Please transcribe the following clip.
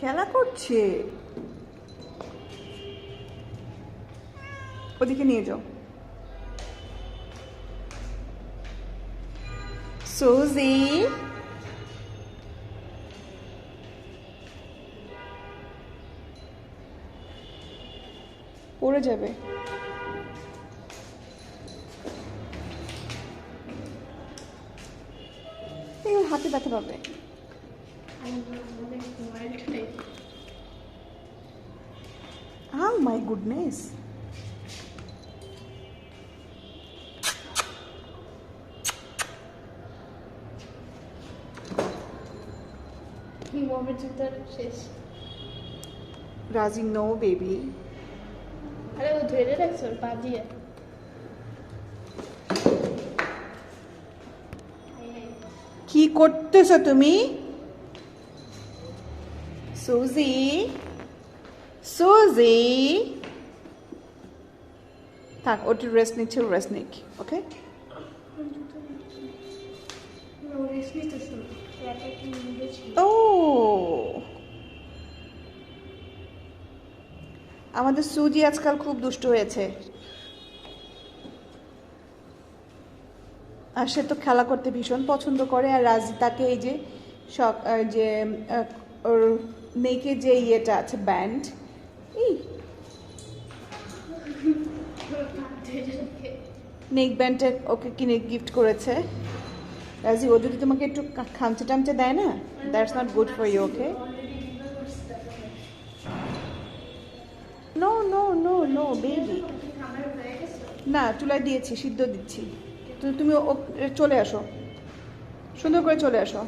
খেলা করছে? ওদিকে নিয়ে যাও। সুজি? পড়ে যাবে। হাতে ব্যথা পাবে। Oh my goodness. Razi, no, baby. আরে ও ধরে রাখছে ওর পা দিয়ে কি করতেছো তুমি সুজি সুজি থাক ওটি রেস্ট নিচ্ছে রেস্ট নিক ওকে ও। আমাদের সুজি আজকাল খুব দুষ্ট হয়েছে। আর সে তো খেলা করতে ভীষণ পছন্দ করে আর রাজ তাকে এই যে আহ, যে ওর নেকে যে ইয়েটা আছে ব্যান্ড এই। নেক ব্যান্ডটা ওকে কিনে গিফট করেছে। রাজি ও যদি তোমাকে একটু খামচে টামচে দেয় না that's not good for you okay no no no no baby না, চুলায় দিয়েছি, সিদ্ধ দিচ্ছি। তুমি চলে আসো। সুন্দর করে চলে আসো।